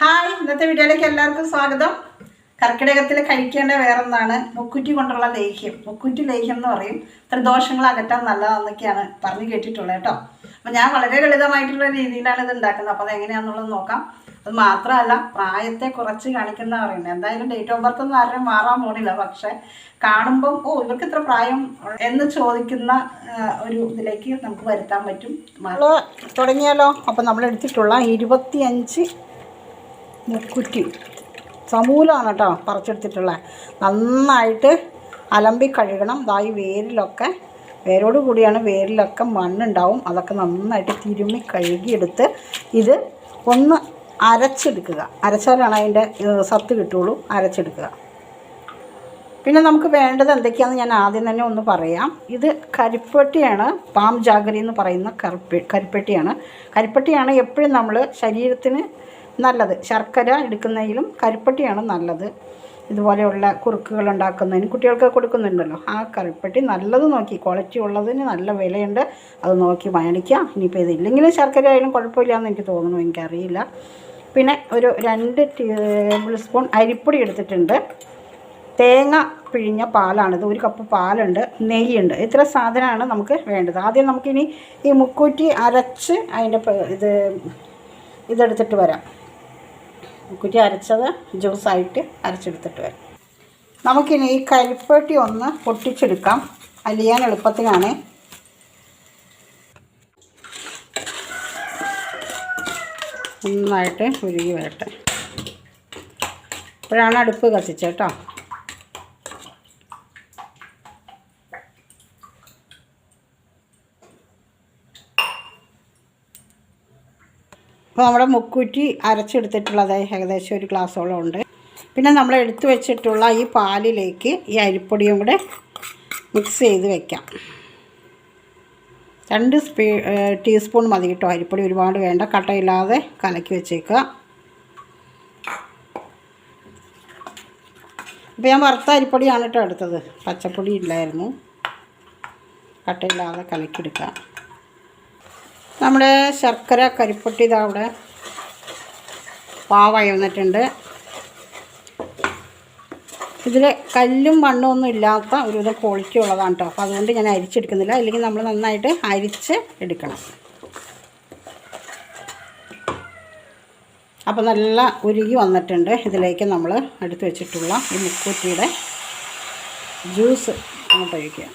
Hi ഇന്നത്തെ വീഡിയോയിലേക്ക് എല്ലാവർക്കും സ്വാഗതം. കർക്കിടകത്തിൽ കഴിക്കേണ്ട വേറൊന്നാണ് മുക്കുറ്റി കൊണ്ടുള്ള ലേഹ്യം. മുക്കുറ്റി ലേഹ്യം എന്ന് പറയും. ഇത്ര ദോഷങ്ങൾ അകറ്റാൻ നല്ലതാണെന്നൊക്കെയാണ് പറഞ്ഞു കേട്ടിട്ടുള്ളത് കേട്ടോ. അപ്പം ഞാൻ വളരെ ലളിതമായിട്ടുള്ള രീതിയിലാണ് ഇത് ഉണ്ടാക്കുന്നത്. അപ്പോൾ അതെങ്ങനെയാണെന്നുള്ളത് നോക്കാം. അത് മാത്രമല്ല പ്രായത്തെ കുറച്ച് കാണിക്കുന്ന പറയുന്നത്. എന്തായാലും ഡേറ്റ് ഓഫ് ബർത്ത് ഒന്നും ആരും മാറാൻ പോണില്ല. പക്ഷേ കാണുമ്പം ഓ ഇവർക്ക് ഇത്ര പ്രായം എന്ന് ചോദിക്കുന്ന ഒരു ഇതിലേക്ക് നമുക്ക് വരുത്താൻ പറ്റും. തുടങ്ങിയാലോ? അപ്പം നമ്മൾ എടുത്തിട്ടുള്ള ഇരുപത്തിയഞ്ച് മുക്കുറ്റി. സമൂലമാണ് കേട്ടോ പറിച്ചെടുത്തിട്ടുള്ളത് നന്നായിട്ട് അലമ്പി കഴുകണം. ഇതായി വേരിലൊക്കെ വേരോട് കൂടിയാണ് വേരിലൊക്കെ മണ്ണുണ്ടാവും. അതൊക്കെ നന്നായിട്ട് തിരുമ്മി കഴുകിയെടുത്ത് ഇത് ഒന്ന് അരച്ചെടുക്കുക. അരച്ചാലാണ് അതിന്റെ സത്ത് കിട്ടുള്ളൂ അരച്ചെടുക്കുക. പിന്നെ നമുക്ക് വേണ്ടത് എന്തൊക്കെയാണെന്ന് ഞാൻ ആദ്യം തന്നെ ഒന്ന് പറയാം. ഇത് കരിപ്പെട്ടിയാണ് പാം ജാഗരി എന്ന് പറയുന്ന കറുപ്പ് കരിപ്പെട്ടിയാണ്. കരിപ്പെട്ടിയാണ് എപ്പോഴും നമ്മൾ ശരീരത്തിന് നല്ലത്. ശർക്കര എടുക്കുന്നതിലും കരിപ്പട്ടിയാണ് നല്ലത്. ഇതുപോലെയുള്ള കുറുക്കുകൾ ഉണ്ടാക്കുന്നതിന് കുട്ടികൾക്ക് കൊടുക്കുന്നുണ്ടല്ലോ. ആ കരിപ്പട്ടി നല്ലത് നോക്കി. ക്വാളിറ്റി ഉള്ളതിന് നല്ല വിലയുണ്ട്. അത് നോക്കി മേടിക്കാം ഇനിയിപ്പോൾ ഇതില്ലെങ്കിലും ശർക്കര ആയാലും കുഴപ്പമില്ല എന്ന് എനിക്ക് തോന്നുന്നു. എനിക്കറിയില്ല. പിന്നെ ഒരു രണ്ട് ടേബിൾ സ്പൂൺ അരിപ്പൊടി എടുത്തിട്ടുണ്ട്. തേങ്ങ പിഴിഞ്ഞ പാലാണിത് ഒരു കപ്പ് പാലുണ്ട്. നെയ്യുണ്ട്. ഇത്ര സാധനമാണ് നമുക്ക് വേണ്ടത്. ആദ്യം നമുക്കിനി ഈ മുക്കൂറ്റി അരച്ച് അതിന്റെ ഇത് ഇതെടുത്തിട്ട് വരാം. മുക്കൂറ്റി അരച്ചത് ജ്യൂസായിട്ട് അരച്ചെടുത്തിട്ട് വരാം. നമുക്കിനി ഈ കരിപ്പട്ടി ഒന്ന് പൊട്ടിച്ചെടുക്കാം. അലിയാൻ എളുപ്പത്തിനാണ് നന്നായിട്ട് ഉരുകി വരട്ടെ. ഇപ്പോഴാണ് അടുപ്പ് കത്തിച്ചേട്ടോ അപ്പോൾ നമ്മുടെ മുക്കുറ്റി അരച്ചെടുത്തിട്ടുള്ളത് ഏകദേശം ഒരു ഗ്ലാസ്സോളം ഉണ്ട്. പിന്നെ നമ്മൾ എടുത്തു വെച്ചിട്ടുള്ള ഈ പാലിലേക്ക് ഈ അരിപ്പൊടിയും കൂടെ മിക്സ് ചെയ്ത് വെക്കാം. രണ്ട് സ്പീ ടീസ്പൂൺ മതി കേട്ടോ അരിപ്പൊടി ഒരുപാട് വേണ്ട. കട്ടയില്ലാതെ കലക്കി വെച്ചേക്കുക. ഇപ്പോൾ ഞാൻ വറുത്ത അരിപ്പൊടിയാണ് കേട്ടോ എടുത്തത്. പച്ചപ്പൊടി ഇല്ലായിരുന്നു. കട്ടയില്ലാതെ കലക്കിയെടുക്കുക നമ്മുടെ ശർക്കര കരിപ്പൊട്ടി ഇതാ അവിടെ പാവായി വന്നിട്ടുണ്ട്. ഇതിൽ കല്ലും മണ്ണും ഒന്നും ഇല്ലാത്ത ഒരുവിധം ക്വാളിറ്റി ഉള്ളതാണ് കേട്ടോ അപ്പോൾ അതുകൊണ്ട് ഞാൻ അരിച്ചെടുക്കുന്നില്ല. അല്ലെങ്കിൽ നമ്മൾ നന്നായിട്ട് അരിച്ച് എടുക്കണം. അപ്പോൾ നല്ല ഉരുകി വന്നിട്ടുണ്ട്. ഇതിലേക്ക് നമ്മൾ എടുത്തു വെച്ചിട്ടുള്ള ഈ മുക്കൂറ്റിയുടെ ജ്യൂസ് ഒഴിക്കുക.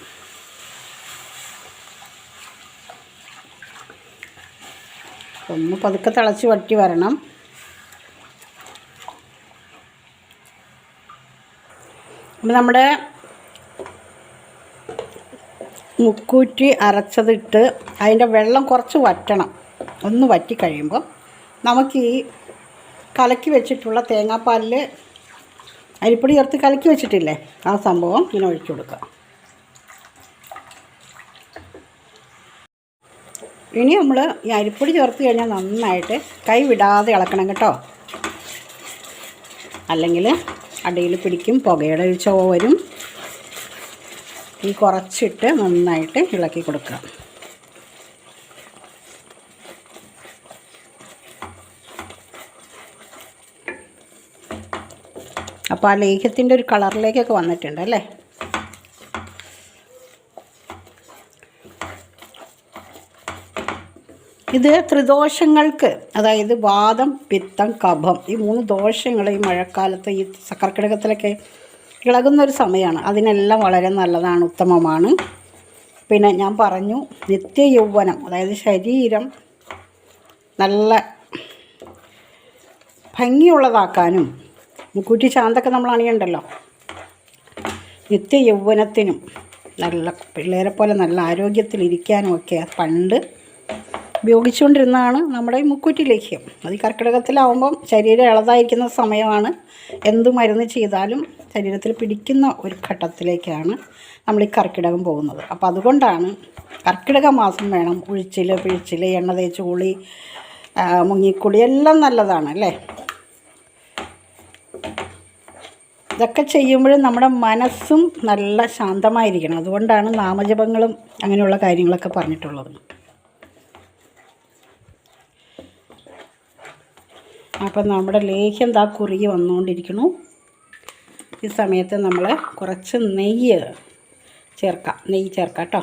ഒന്ന് പതുക്കെ തിളച്ച് വറ്റി വരണം. അപ്പം നമ്മുടെ മുക്കൂറ്റി അരച്ചതിട്ട് അതിന്റെ വെള്ളം കുറച്ച് വറ്റണം. ഒന്ന് വറ്റി കഴിയുമ്പോൾ നമുക്ക് ഈ കലക്കി വെച്ചിട്ടുള്ള തേങ്ങാപ്പാലിൽ അരിപ്പൊടി ചേർത്ത് കലക്കി വെച്ചിട്ടില്ലേ? ആ സംഭവം ഇങ്ങനെ ഒഴിച്ചു കൊടുക്കുക ഇനി നമ്മൾ ഈ അരിപ്പൊടി ചേർത്ത് കഴിഞ്ഞാൽ നന്നായിട്ട് കൈ വിടാതെ ഇളക്കണം കേട്ടോ. അല്ലെങ്കിൽ അടിയിൽ പിടിക്കും പുകയുടെ ഒരു ചോവരും വരും. ഈ കുറച്ചിട്ട് നന്നായിട്ട് ഇളക്കി കൊടുക്കുക അപ്പോൾ ആ ലേഹ്യത്തിന്റെ ഒരു കളറിലേക്കൊക്കെ വന്നിട്ടുണ്ട് അല്ലേ? ഇത് ത്രിദോഷങ്ങൾക്ക് അതായത് വാദം പിത്തം കഫം ഈ മൂന്ന് ദോഷങ്ങൾ ഈ മഴക്കാലത്ത് ഈ സക്കർക്കിടകത്തിലൊക്കെ ഇളകുന്ന ഒരു സമയമാണ്. അതിനെല്ലാം വളരെ നല്ലതാണ് ഉത്തമമാണ്. പിന്നെ ഞാൻ പറഞ്ഞു നിത്യ യൗവനം അതായത് ശരീരം നല്ല ഭംഗിയുള്ളതാക്കാനും മുക്കൂറ്റി ചാന്തൊക്കെ നമ്മൾ അണിയണ്ടല്ലോ. നിത്യ യൗവനത്തിനും നല്ല പിള്ളേരെ പോലെ നല്ല ആരോഗ്യത്തിലിരിക്കാനും ഒക്കെ പണ്ട് ഉപയോഗിച്ചുകൊണ്ടിരുന്നതാണ് നമ്മുടെ ഈ ലേഖ്യം അത് ഈ കർക്കിടകത്തിലാവുമ്പം ശരീരം ഇളതായിരിക്കുന്ന സമയമാണ്. എന്ത് മരുന്ന് ചെയ്താലും ശരീരത്തിൽ പിടിക്കുന്ന ഒരു ഘട്ടത്തിലേക്കാണ് നമ്മൾ ഈ കർക്കിടകം പോകുന്നത്. അപ്പോൾ അതുകൊണ്ടാണ് കർക്കിടക മാസം വേണം. ഉഴിച്ചിൽ പിഴിച്ചിൽ എണ്ണ തേച്ച് കുളി മുങ്ങിക്കുളി എല്ലാം നല്ലതാണ് അല്ലേ? ഇതൊക്കെ ചെയ്യുമ്പോഴും നമ്മുടെ മനസ്സും നല്ല ശാന്തമായിരിക്കണം. അതുകൊണ്ടാണ് നാമജപങ്ങളും അങ്ങനെയുള്ള കാര്യങ്ങളൊക്കെ പറഞ്ഞിട്ടുള്ളത്. അപ്പം നമ്മുടെ ലേഹ്യം താ കുറുകി വന്നുകൊണ്ടിരിക്കണു ഈ സമയത്ത് നമ്മൾ കുറച്ച് നെയ്യ് ചേർക്കാം. നെയ്യ് ചേർക്കാം കേട്ടോ.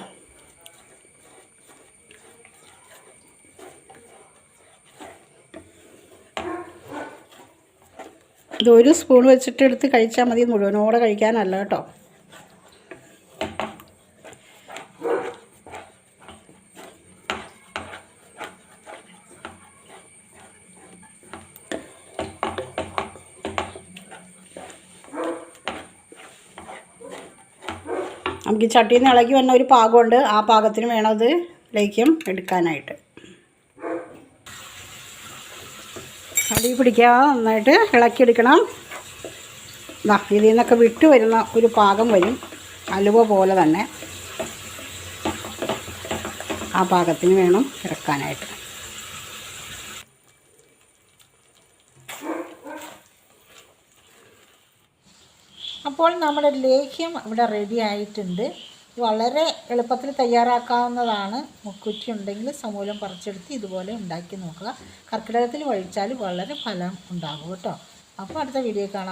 ഇത് ഒരു സ്പൂൺ വെച്ചിട്ട് എടുത്ത് കഴിച്ചാൽ മതി. മുഴുവനോടെ കഴിക്കാനല്ല കേട്ടോ. നമുക്ക് ഈ ചട്ടിയിൽ നിന്ന് ഇളകി വന്ന ഒരു പാകമുണ്ട്. ആ പാകത്തിന് വേണം അത് എടുക്കാനായിട്ട്. അടി പിടിക്കാതെ നന്നായിട്ട് ഇളക്കിയെടുക്കണം. ദാ ഇതിൽ നിന്നൊക്കെ വിട്ടു വരുന്ന ഒരു പാകം വരും. അലുവ പോലെ തന്നെ. ആ പാകത്തിന് വേണം ഇറക്കാനായിട്ട്. അപ്പോൾ നമ്മുടെ ലേഹ്യം ഇവിടെ റെഡി ആയിട്ടുണ്ട്. വളരെ എളുപ്പത്തിൽ തയ്യാറാക്കാവുന്നതാണ്. മുക്കുറ്റി ഉണ്ടെങ്കിൽ സമൂലം പറിച്ചെടുത്ത് ഇതുപോലെ ഉണ്ടാക്കി നോക്കുക. കർക്കിടകത്തിൽ വഴിച്ചാൽ വളരെ ഫലം ഉണ്ടാകും കേട്ടോ. അപ്പോൾ അടുത്ത വീഡിയോ കാണാം.